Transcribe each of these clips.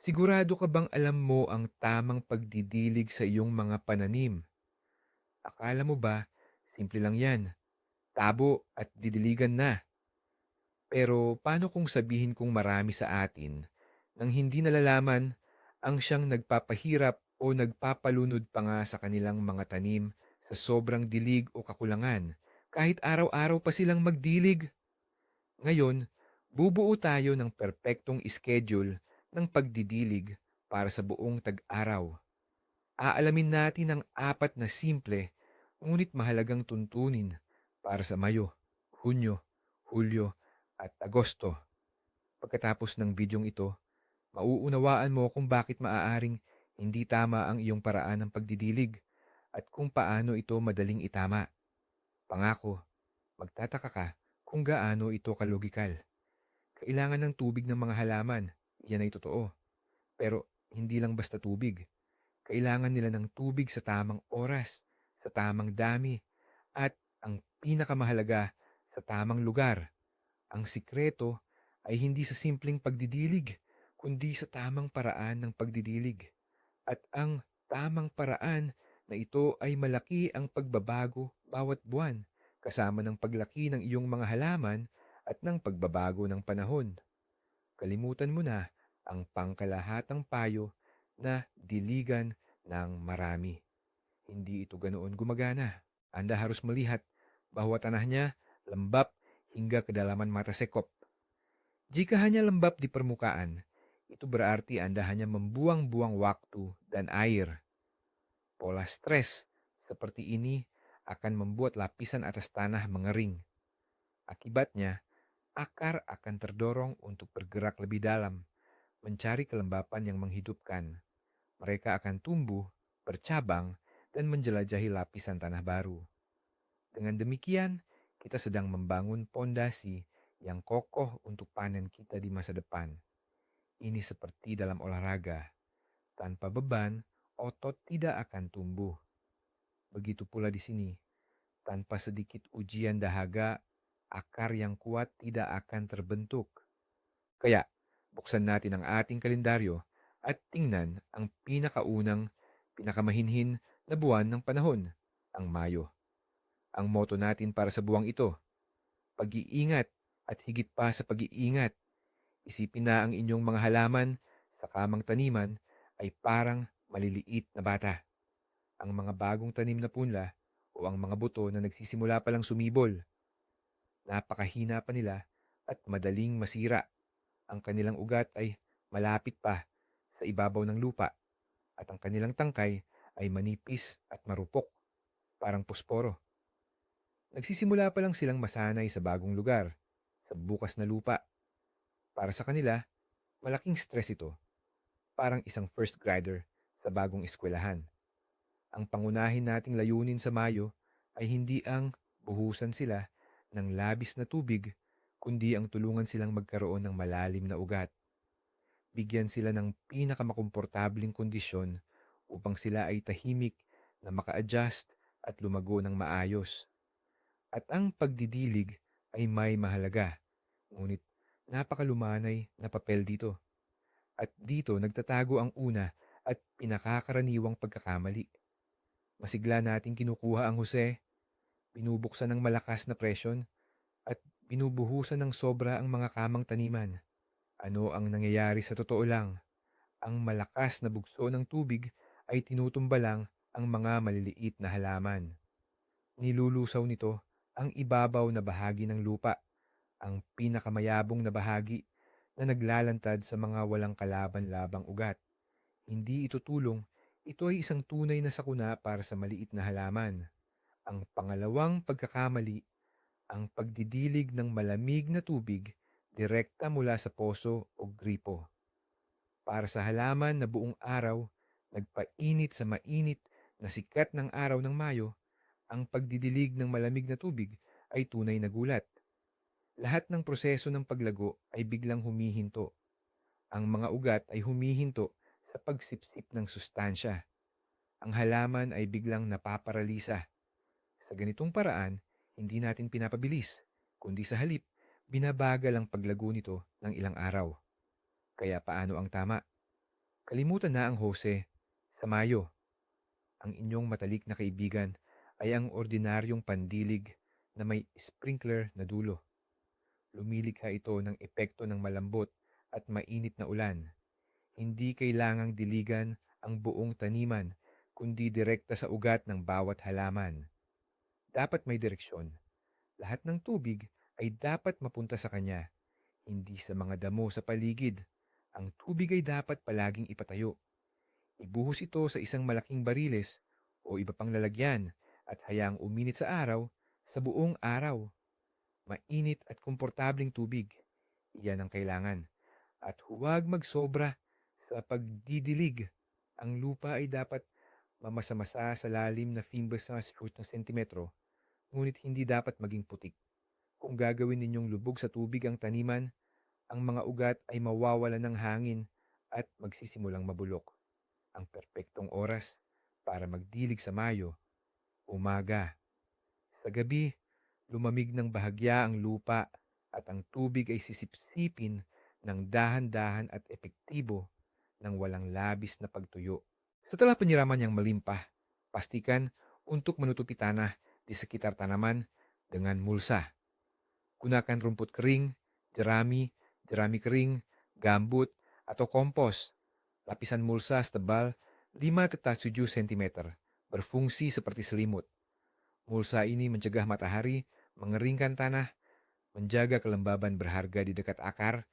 Sigurado ka bang alam mo ang tamang pagdidilig sa iyong mga pananim? Akala mo ba, simple lang yan, tabo at didiligan na. Pero paano kung sabihin kong marami sa atin nang hindi nalalaman ang siyang nagpapahirap o nagpapalunod pa nga sa kanilang mga tanim sa sobrang dilig o kakulangan kahit araw-araw pa silang magdilig? Ngayon, bubuo tayo ng perpektong schedule ng pagdidilig para sa buong tag-araw. Aalamin natin ang apat na simple ngunit mahalagang tuntunin para sa Mayo, Hunyo, Hulyo at Agosto. Pagkatapos ng bidyong ito, mauunawaan mo kung bakit maaaring hindi tama ang iyong paraan ng pagdidilig at kung paano ito madaling itama. Pangako, magtataka ka kung gaano ito kalogikal. Kailangan ng tubig ng mga halaman, yan ay totoo. Pero hindi lang basta tubig. Kailangan nila ng tubig sa tamang oras, sa tamang dami, at ang pinakamahalaga, sa tamang lugar. Ang sikreto ay hindi sa simpleng pagdidilig, kundi sa tamang paraan ng pagdidilig. At ang tamang paraan na ito ay malaki ang pagbabago bawat buwan, kasama ng paglaki ng iyong mga halaman at ng pagbabago ng panahon. Kalimutan mo na ang pangkalahatang payo na diligan ng marami. Hindi ito ganoon gumagana. Anda harus melihat bahwa tanahnya lembab hingga kedalaman mata sekop. Jika hanya lembab di permukaan, itu berarti Anda hanya membuang-buang waktu dan air. Pola stres seperti ini akan membuat lapisan atas tanah mengering. Akibatnya, akar akan terdorong untuk bergerak lebih dalam, mencari kelembapan yang menghidupkan. Mereka akan tumbuh, bercabang, dan menjelajahi lapisan tanah baru. Dengan demikian, kita sedang membangun pondasi yang kokoh untuk panen kita di masa depan. Ini seperti dalam olahraga. Tanpa beban, otot tidak akan tumbuh. Begitu pula di sini. Tanpa sedikit ujian dahaga, akar yang kuat tidak akan terbentuk. Kaya, buksan natin ang ating kalendaryo at tingnan ang pinakaunang, pinakamahinhin na buwan ng panahon, ang Mayo. Ang moto natin para sa buwang ito, pag-iingat at higit pa sa pag-iingat. Isipin na ang inyong mga halaman sa kamang taniman ay parang maliliit na bata. Ang mga bagong tanim na punla o ang mga buto na nagsisimula pa lang sumibol. Napakahina pa nila at madaling masira. Ang kanilang ugat ay malapit pa sa ibabaw ng lupa at ang kanilang tangkay ay manipis at marupok, parang pusporo. Nagsisimula pa lang silang masanay sa bagong lugar, sa bukas na lupa. Para sa kanila, malaking stress ito, parang isang first grader sa bagong eskwelahan. Ang pangunahin nating layunin sa Mayo ay hindi ang buhusan sila ng labis na tubig, kundi ang tulungan silang magkaroon ng malalim na ugat. Bigyan sila ng pinakamakomportabling kondisyon upang sila ay tahimik na maka-adjust at lumago ng maayos. At ang pagdidilig ay may mahalaga, ngunit napakalumanay na papel dito. At dito nagtatago ang una at pinakakaraniwang pagkakamali. Masigla nating kinukuha ang Jose, binubuksan ng malakas na presyon, at binubuhusan ng sobra ang mga kamang taniman. Ano ang nangyayari sa totoo lang? Ang malakas na bugso ng tubig ay tinutumba lang ang mga maliliit na halaman. Nilulusaw nito ang ibabaw na bahagi ng lupa, ang pinakamayabong na bahagi na naglalantad sa mga walang kalaban-labang ugat. Hindi ito tulong, ito ay isang tunay na sakuna para sa maliit na halaman. Ang pangalawang pagkakamali, ang pagdidilig ng malamig na tubig direkta mula sa poso o gripo. Para sa halaman na buong araw, nagpainit sa mainit na sikat ng araw ng Mayo, ang pagdidilig ng malamig na tubig ay tunay na gulat. Lahat ng proseso ng paglago ay biglang humihinto. Ang mga ugat ay humihinto sa pagsipsip ng sustansya. Ang halaman ay biglang napaparalisa. Sa ganitong paraan, hindi natin pinapabilis, kundi sa halip, binabagal ang paglago nito ng ilang araw. Kaya paano ang tama? Kalimutan na ang Jose. Sa Mayo, ang inyong matalik na kaibigan ay ang ordinaryong pandilig na may sprinkler na dulo. Lumilikha ito ng epekto ng malambot at mainit na ulan. Hindi kailangang diligan ang buong taniman, kundi direkta sa ugat ng bawat halaman. Dapat may direksyon. Lahat ng tubig ay dapat mapunta sa kanya, hindi sa mga damo sa paligid. Ang tubig ay dapat palaging ipatayo. Ibuhos ito sa isang malaking bariles o iba pang lalagyan at hayaang uminit sa araw sa buong araw. Mainit at komportabling tubig. Iyan ang kailangan. At huwag magsobra sa pagdidilig. Ang lupa ay dapat mamasa-masa sa lalim na fimbres na ng sentimetro, ngunit hindi dapat maging putik. Kung gagawin ninyong lubog sa tubig ang taniman, ang mga ugat ay mawawala ng hangin at magsisimulang mabulok. Ang perpektong oras para magdilig sa Mayo, umaga. Sa gabi, lumamig ng bahagya ang lupa at ang tubig ay sisipsipin ng dahan-dahan at epektibo ng walang labis na pagtuyo. Sa tala paniraman niyang malimpah, pastikan untuk menutupi tanah di sekitar tanaman dengan mulsa. Gunakan rumput kering, jerami, jerami kering, gambut, atau kompos. Lapisan mulsa setebal 5 7 cm, berfungsi seperti selimut. Mulsa ini mencegah matahari mengeringkan tanah, menjaga kelembaban berharga di dekat akar,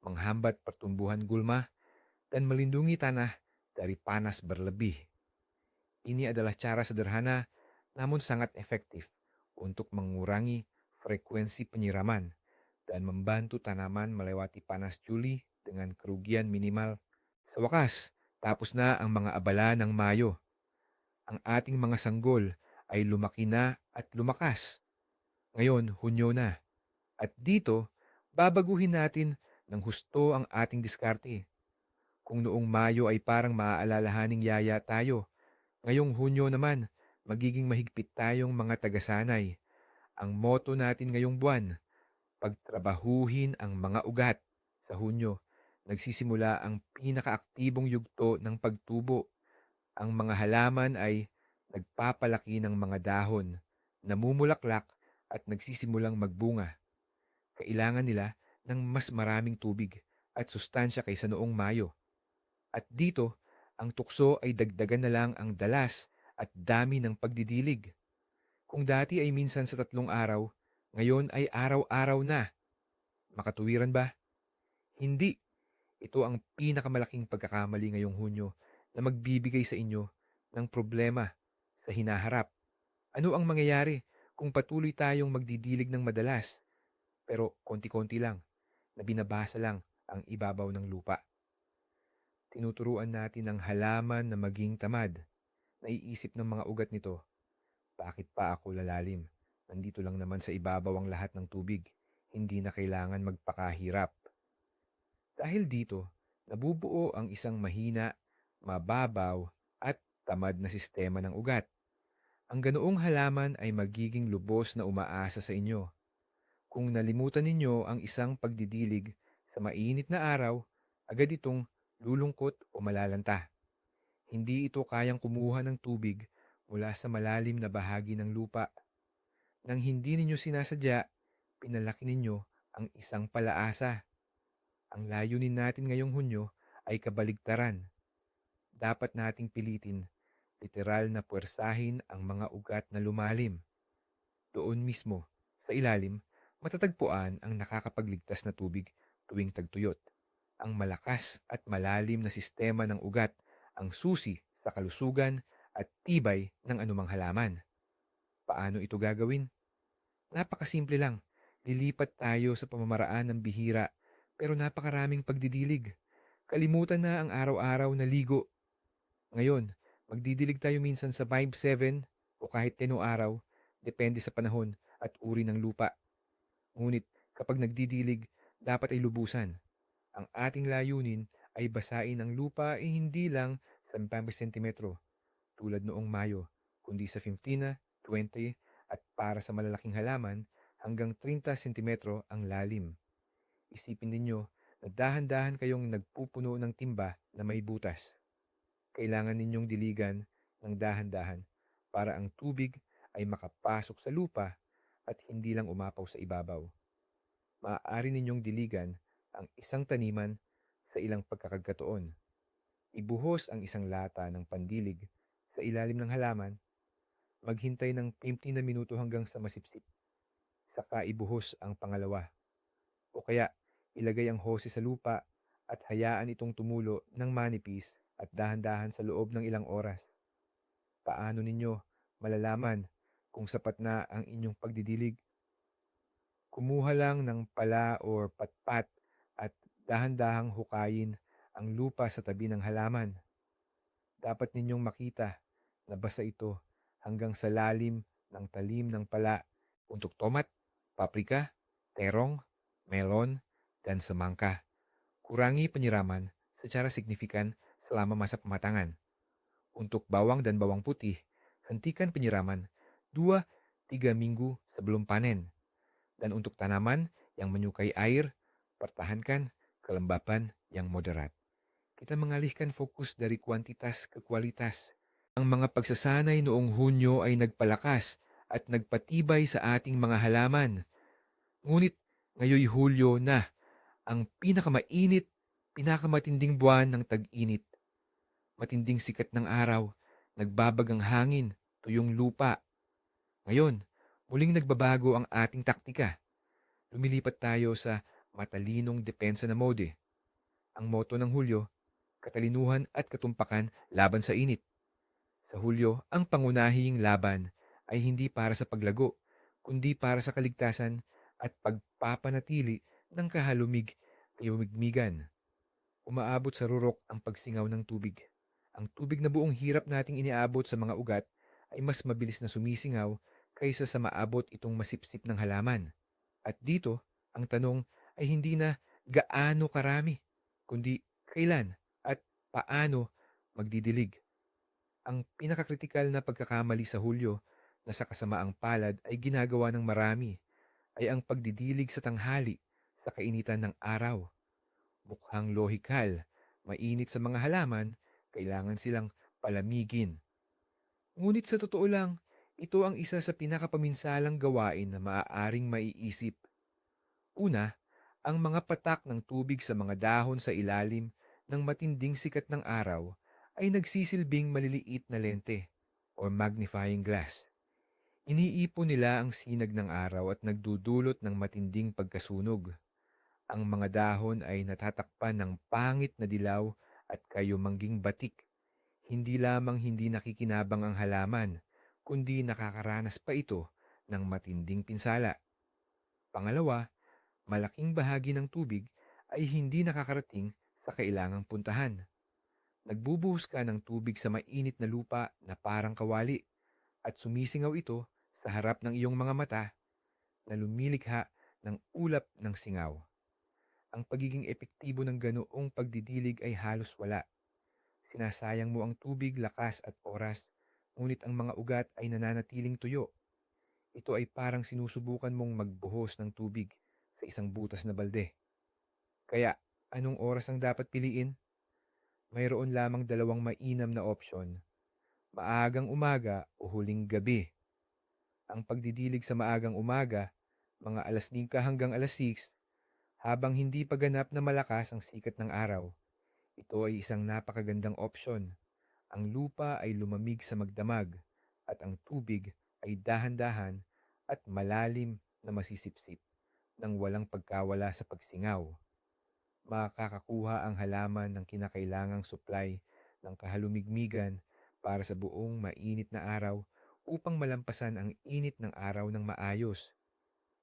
menghambat pertumbuhan gulma, dan melindungi tanah dari panas berlebih. Ini adalah cara sederhana namun sangat efektif untuk mengurangi frekuensi penyiraman dan membantu tanaman melewati panas Juli dengan kerugian minimal. Sa wakas, tapos na ang mga abala ng Mayo. Ang ating mga sanggol ay lumaki na at lumakas. Ngayon, Hunyo na. At dito, babaguhin natin ng husto ang ating diskarte. Kung noong Mayo ay parang maaalalahaning yaya tayo, ngayong Hunyo naman, magiging mahigpit tayong mga tagasanay. Ang moto natin ngayong buwan, pagtrabahuhin ang mga ugat. Sa Hunyo, nagsisimula ang pinakaaktibong yugto ng pagtubo. Ang mga halaman ay nagpapalaki ng mga dahon, namumulaklak at nagsisimulang magbunga. Kailangan nila ng mas maraming tubig at sustansya kaysa noong Mayo. At dito, ang tukso ay dagdagan na lang ang dalas at dami ng pagdidilig. Kung dati ay minsan sa tatlong araw, ngayon ay araw-araw na. Makatuwiran ba? Hindi. Ito ang pinakamalaking pagkakamali ngayong Hunyo na magbibigay sa inyo ng problema sa hinaharap. Ano ang mangyayari kung patuloy tayong magdidilig ng madalas, pero konti-konti lang, na binabasa lang ang ibabaw ng lupa? Tinuturuan natin ang halaman na maging tamad. Naiisip ng mga ugat nito, bakit pa ako lalalim? Nandito lang naman sa ibabaw ang lahat ng tubig. Hindi na kailangan magpakahirap. Dahil dito, nabubuo ang isang mahina, mababaw, at tamad na sistema ng ugat. Ang ganoong halaman ay magiging lubos na umaasa sa inyo. Kung nalimutan ninyo ang isang pagdidilig sa mainit na araw, agad itong lulungkot o malalanta. Hindi ito kayang kumuha ng tubig mula sa malalim na bahagi ng lupa nang hindi ninyo sinasadya, pinalaki ninyo ang isang palaasa. Ang layunin natin ngayong Hunyo ay kabaligtaran. Dapat nating pilitin, literal na puwersahin ang mga ugat na lumalim. Doon mismo, sa ilalim, matatagpuan ang nakakapagligtas na tubig tuwing tagtuyot. Ang malakas at malalim na sistema ng ugat ang susi sa kalusugan at tibay ng anumang halaman. Paano ito gagawin? Napakasimple lang. Lilipat tayo sa pamamaraan ng bihira pero napakaraming pagdidilig. Kalimutan na ang araw-araw na ligo. Ngayon, magdidilig tayo minsan sa 5-7 o kahit 10 araw, depende sa panahon at uri ng lupa. Ngunit kapag nagdidilig, dapat ay lubusan. Ang ating layunin ay basain ang lupa ay hindi lang sa 5 cm tulad noong Mayo, kundi sa 15, 20 at para sa malalaking halaman hanggang 30 cm ang lalim. Isipin ninyo na dahan-dahan kayong nagpupuno ng timba na may butas. Kailangan ninyong diligan ng dahan-dahan para ang tubig ay makapasok sa lupa at hindi lang umapaw sa ibabaw. Maaari ninyong diligan ang isang taniman sa ilang pagkakagkatoon. Ibuhos ang isang lata ng pandilig sa ilalim ng halaman, maghintay ng 15 na minuto hanggang sa masipsip, saka ibuhos ang pangalawa. O kaya, ilagay ang hose sa lupa at hayaan itong tumulo ng manipis at dahan-dahan sa loob ng ilang oras. Paano ninyo malalaman kung sapat na ang inyong pagdidilig? Kumuha lang ng pala or patpat at dahan-dahang hukayin ang lupa sa tabi ng halaman. Dapat ninyong makita na basa ito hanggang sa lalim ng talim ng pala untuk tomat, paprika, terong, melon, dan semangka. Kurangi penyiraman secara signifikan selama masa pematangan. Untuk bawang dan bawang putih, hentikan penyiraman 2-3 minggu sebelum panen. Dan untuk tanaman yang menyukai air, pertahankan kelembapan yang moderat. Kita mengalihkan fokus dari kuantitas ke kualitas. Ang mga pagsasanay noong Hunyo ay nagpalakas at nagpatibay sa ating mga halaman. Ngunit ngayoy Hulyo na, ang pinakamainit, pinakamatinding buwan ng tag-init. Matinding sikat ng araw, nagbabag ang hangin, tuyong lupa. Ngayon, muling nagbabago ang ating taktika. Lumilipat tayo sa matalinong depensa na mode. Ang moto ng Hulyo, katalinuhan at katumpakan laban sa init. Sa Hulyo, ang pangunahing laban ay hindi para sa paglago, kundi para sa kaligtasan at pagpapanatili ng kahalumig kayumigmigan. Umaabot sa rurok ang pagsingaw ng tubig. Ang tubig na buong hirap nating iniabot sa mga ugat ay mas mabilis na sumisingaw kaysa sa maabot itong masipsip ng halaman. At dito, ang tanong ay hindi na gaano karami, kundi kailan at paano magdidilig. Ang pinakakritikal na pagkakamali sa Hulyo na sa kasamaang palad ay ginagawa ng marami ay ang pagdidilig sa tanghali sa kainitan ng araw. Mukhang lohikal, mainit sa mga halaman, kailangan silang palamigin. Ngunit sa totoo lang, ito ang isa sa pinakapaminsalang gawain na maaaring maiisip. Una, ang mga patak ng tubig sa mga dahon sa ilalim ng matinding sikat ng araw ay nagsisilbing maliliit na lente or magnifying glass. Iniipon nila ang sinag ng araw at nagdudulot ng matinding pagkasunog. Ang mga dahon ay natatakpan ng pangit na dilaw at kayumangging batik. Hindi lamang hindi nakikinabang ang halaman, kundi nakakaranas pa ito ng matinding pinsala. Pangalawa, malaking bahagi ng tubig ay hindi nakakarating sa kailangang puntahan. Nagbubuhos ka ng tubig sa mainit na lupa na parang kawali at sumisingaw ito sa harap ng iyong mga mata na lumilikha ng ulap ng singaw. Ang pagiging epektibo ng ganoong pagdidilig ay halos wala. Sinasayang mo ang tubig, lakas at oras, ngunit ang mga ugat ay nananatiling tuyo. Ito ay parang sinusubukan mong magbuhos ng tubig sa isang butas na balde. Kaya, anong oras ang dapat piliin? mayroon lamang dalawang mainam na opsyon. Maagang umaga o huling gabi. Ang pagdidilig sa maagang umaga, mga alas 5 hanggang alas 6, habang hindi pa ganap na malakas ang sikat ng araw. Ito ay isang napakagandang opsyon. Ang lupa ay lumamig sa magdamag at ang tubig ay dahan-dahan at malalim na masisipsip nang walang pagkawala sa pagsingaw makakakuha ang halaman ng kinakailangang supply ng kahalumigmigan para sa buong mainit na araw upang malampasan ang init ng araw ng maayos.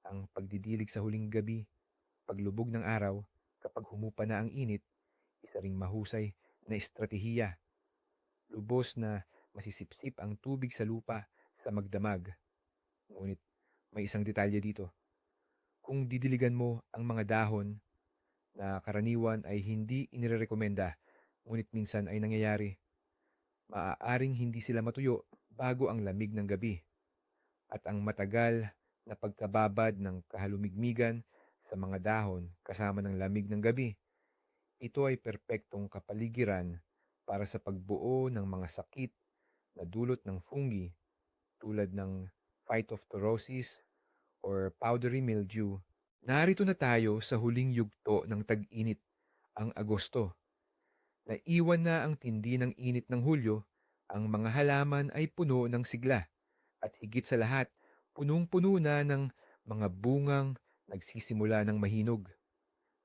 Ang pagdidilig sa huling gabi, paglubog ng araw, kapag humupa na ang init, isa ring mahusay na estratehiya. Lubos na masisipsip ang tubig sa lupa sa magdamag. Ngunit may isang detalye dito. Kung didiligan mo ang mga dahon na karaniwan ay hindi inirekomenda ngunit minsan ay nangyayari. Maaaring hindi sila matuyo bago ang lamig ng gabi at ang matagal na pagkababad ng kahalumigmigan sa mga dahon kasama ng lamig ng gabi Ito ay perpektong kapaligiran para sa pagbuo ng mga sakit na dulot ng fungi tulad ng phytophthorosis or powdery mildew. Narito na tayo sa huling yugto ng tag-init, ang Agosto. Naiwan na ang tindi ng init ng Hulyo, ang mga halaman ay puno ng sigla at higit sa lahat, punong-puno na ng mga bungang nagsisimula ng mahinog.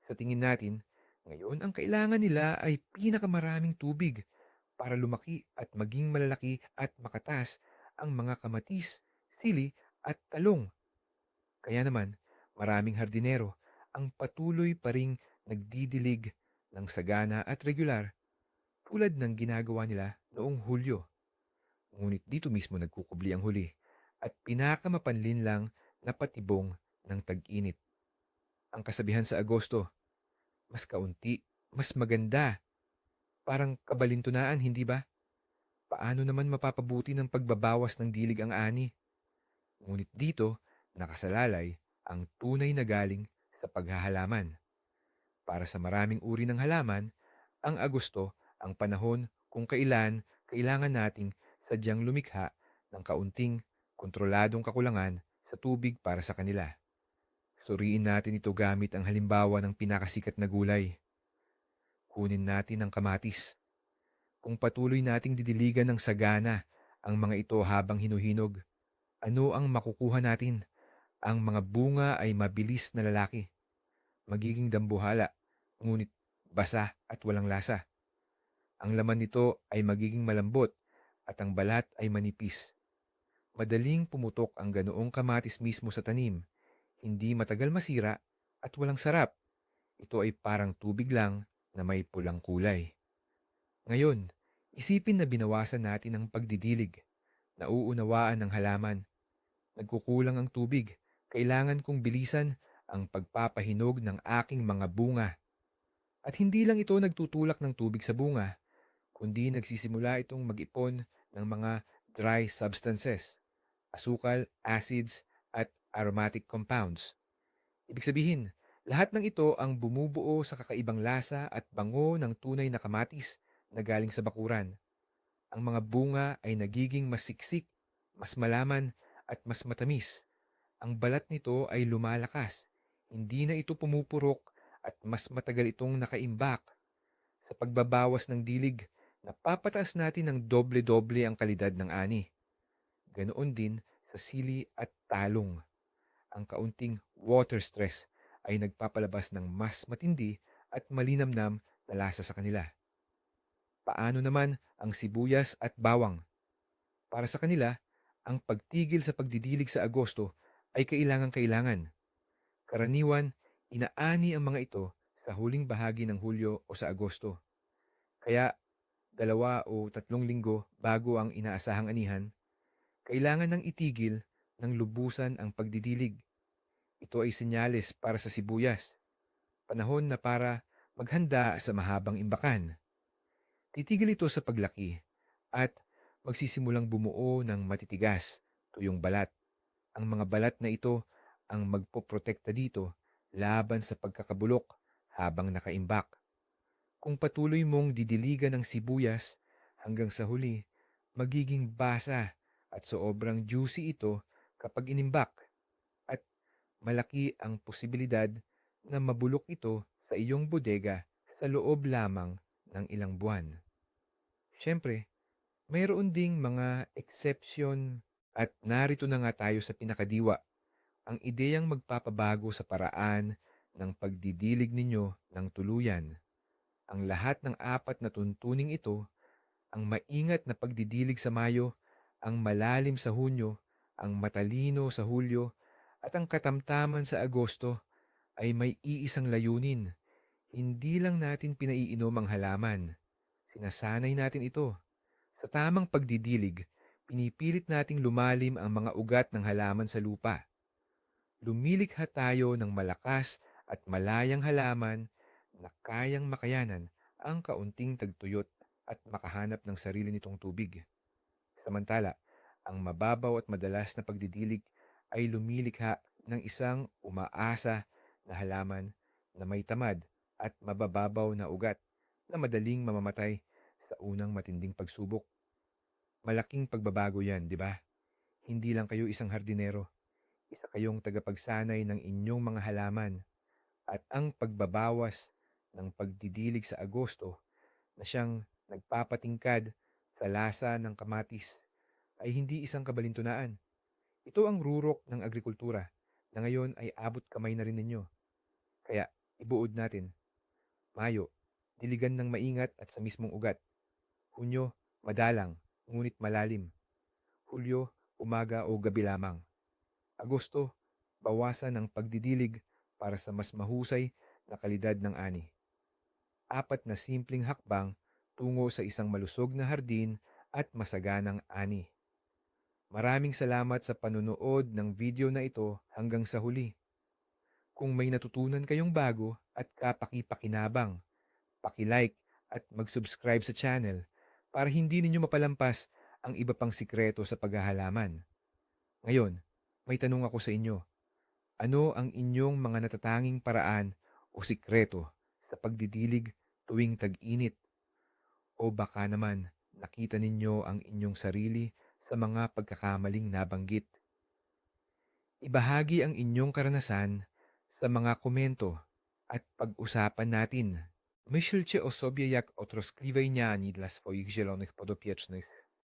Sa tingin natin, ngayon ang kailangan nila ay pinakamaraming tubig para lumaki at maging malalaki at makatas ang mga kamatis, sili at talong. Kaya naman, maraming hardinero ang patuloy pa ring nagdidilig ng sagana at regular tulad ng ginagawa nila noong Hulyo. Ngunit dito mismo nagkukubli ang huli at pinakamapanlin lang na patibong ng tag-init. Ang kasabihan sa Agosto, mas kaunti, mas maganda. Parang kabalintunaan, hindi ba? Paano naman mapapabuti ng pagbabawas ng dilig ang ani? Ngunit dito, nakasalalay ang tunay na galing sa paghahalaman. Para sa maraming uri ng halaman, ang Agosto ang panahon kung kailan kailangan nating sadyang lumikha ng kaunting kontroladong kakulangan sa tubig para sa kanila. Suriin natin ito gamit ang halimbawa ng pinakasikat na gulay. Kunin natin ang kamatis. Kung patuloy nating didiligan ng sagana ang mga ito habang hinuhinog, ano ang makukuha natin? Ang mga bunga ay mabilis na lalaki. Magiging dambuhala, ngunit basa at walang lasa. Ang laman nito ay magiging malambot at ang balat ay manipis. Madaling pumutok ang ganoong kamatis mismo sa tanim hindi matagal masira at walang sarap. Ito ay parang tubig lang na may pulang kulay. Ngayon, isipin na binawasan natin ang pagdidilig. Nauunawaan ng halaman. Nagkukulang ang tubig. Kailangan kong bilisan ang pagpapahinog ng aking mga bunga. At hindi lang ito nagtutulak ng tubig sa bunga, kundi nagsisimula itong mag-ipon ng mga dry substances, asukal, acids, aromatic compounds. Ibig sabihin, lahat ng ito ang bumubuo sa kakaibang lasa at bango ng tunay na kamatis na galing sa bakuran. Ang mga bunga ay nagiging mas siksik, mas malaman at mas matamis. Ang balat nito ay lumalakas. Hindi na ito pumupurok at mas matagal itong nakaimbak. Sa pagbabawas ng dilig, napapataas natin ng doble-doble ang kalidad ng ani. Ganoon din sa sili at talong ang kaunting water stress ay nagpapalabas ng mas matindi at malinamnam na lasa sa kanila. Paano naman ang sibuyas at bawang? Para sa kanila, ang pagtigil sa pagdidilig sa Agosto ay kailangan-kailangan. Karaniwan, inaani ang mga ito sa huling bahagi ng Hulyo o sa Agosto. Kaya, dalawa o tatlong linggo bago ang inaasahang anihan, kailangan ng itigil ng lubusan ang pagdidilig. Ito ay senyales para sa sibuyas. Panahon na para maghanda sa mahabang imbakan. Titigil ito sa paglaki at magsisimulang bumuo ng matitigas, tuyong balat. Ang mga balat na ito ang magpoprotekta dito laban sa pagkakabulok habang nakaimbak. Kung patuloy mong didiligan ng sibuyas hanggang sa huli, magiging basa at sobrang juicy ito kapag inimbak at malaki ang posibilidad na mabulok ito sa iyong bodega sa loob lamang ng ilang buwan. Siyempre, mayroon ding mga exception at narito na nga tayo sa pinakadiwa, ang ideyang magpapabago sa paraan ng pagdidilig ninyo ng tuluyan. Ang lahat ng apat na tuntuning ito, ang maingat na pagdidilig sa Mayo, ang malalim sa Hunyo, ang matalino sa Hulyo at ang katamtaman sa Agosto ay may iisang layunin. Hindi lang natin pinaiinom ang halaman. Sinasanay natin ito. Sa tamang pagdidilig, pinipilit nating lumalim ang mga ugat ng halaman sa lupa. Lumilikha tayo ng malakas at malayang halaman na kayang makayanan ang kaunting tagtuyot at makahanap ng sarili nitong tubig. Samantala, ang mababaw at madalas na pagdidilig ay lumilikha ng isang umaasa na halaman na may tamad at mabababaw na ugat na madaling mamamatay sa unang matinding pagsubok. Malaking pagbabago yan, di ba? Hindi lang kayo isang hardinero. Isa kayong tagapagsanay ng inyong mga halaman at ang pagbabawas ng pagdidilig sa Agosto na siyang nagpapatingkad sa lasa ng kamatis ay hindi isang kabalintunaan. Ito ang rurok ng agrikultura na ngayon ay abot kamay na rin ninyo. Kaya ibuod natin. Mayo, diligan ng maingat at sa mismong ugat. Hunyo, madalang, ngunit malalim. Hulyo, umaga o gabi lamang. Agosto, bawasan ng pagdidilig para sa mas mahusay na kalidad ng ani. Apat na simpleng hakbang tungo sa isang malusog na hardin at masaganang ani. Maraming salamat sa panunood ng video na ito hanggang sa huli. Kung may natutunan kayong bago at kapaki-pakinabang, paki-like at mag-subscribe sa channel para hindi ninyo mapalampas ang iba pang sikreto sa paghahalaman. Ngayon, may tanong ako sa inyo. Ano ang inyong mga natatanging paraan o sikreto sa pagdidilig tuwing tag-init? O baka naman nakita ninyo ang inyong sarili sa mga pagkakamaling nabanggit? Ibahagi ang inyong karanasan sa mga komento at pag-usapan natin. Myślcie o sobie jak o troskliwej niani dla swoich zielonych podopiecznych.